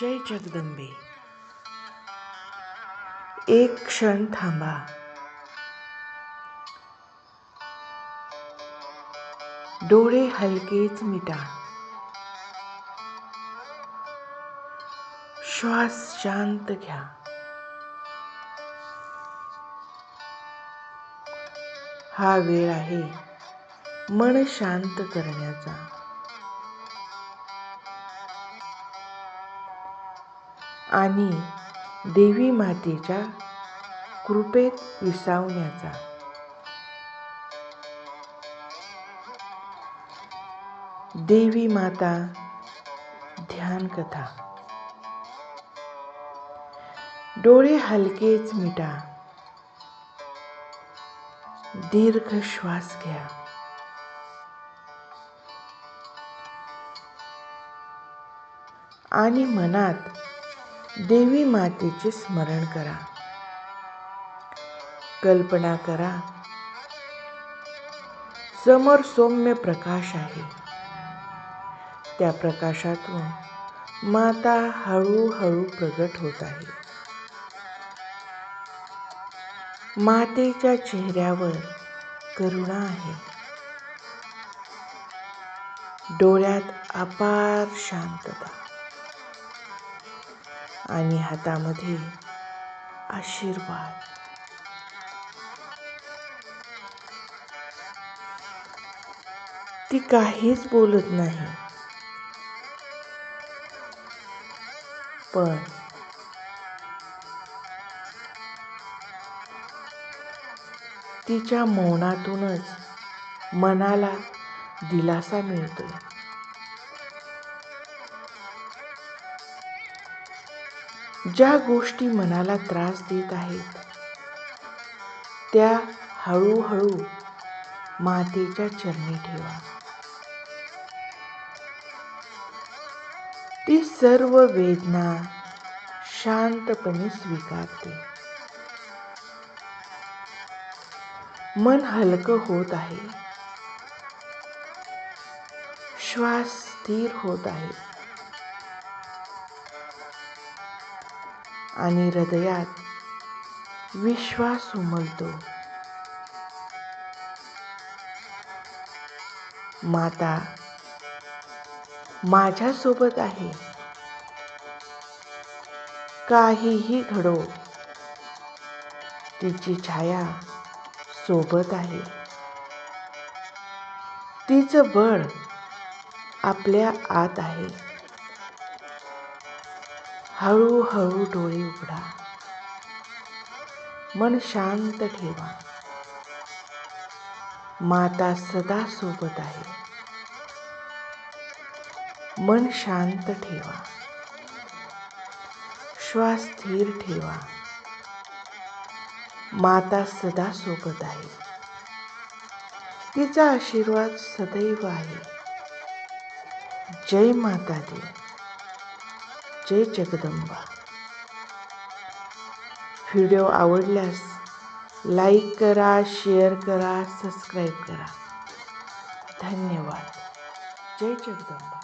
जय जगदंबे. एक क्षण थांबा. डोळे हलकेच मिटा. श्वास शांत घ्या. हा वेळ आहे. मन शांत करण्याचा. आणि देवी मातेच्या कृपेत विसावण्याचा. देवी माता ध्यान कथा. डोळे हलकेच मिटा. दीर्घ श्वास घ्या. आणि मनात देवी मातेचे स्मरण करा. कल्पना करा. समोर सौम्य प्रकाश आहे. त्या प्रकाशातून माता हळूहळू प्रगट होत आहे. मातेच्या चेहऱ्यावर करुणा आहे. डोळ्यात अपार शांतता. आणि हातामध्ये आशीर्वाद. ती काहीच बोलत नाही. पण तिच्या मौनातूनच मनाला दिलासा मिळतो ज्या गोष्टी मनाला त्रास देत आहेत त्या हळूहळू मातेच्या चरणी ठेवा. ती सर्व वेदना शांतपणे स्वीकारते. मन हलकं होत आहे. श्वास स्थिर होत आहे. आणि हृदयात विश्वास उमलतो. माता माझ्यासोबत आहे. काहीही घडो. तिची छाया सोबत आहे. तिचं बळ आपल्या आत आहे. हळूहळू डोळे उघडा. मन शांत ठेवा. माता सदा सोबत आहे. मन शांत ठेवा. श्वास स्थिर ठेवा. माता सदा सोबत आहे. तिचा आशीर्वाद सदैव आहे. जय माता दी. जय जगदंबा व्हिडिओ आवडल्यास लाईक करा शेअर करा सबस्क्राईब करा. धन्यवाद. जय जगदंबा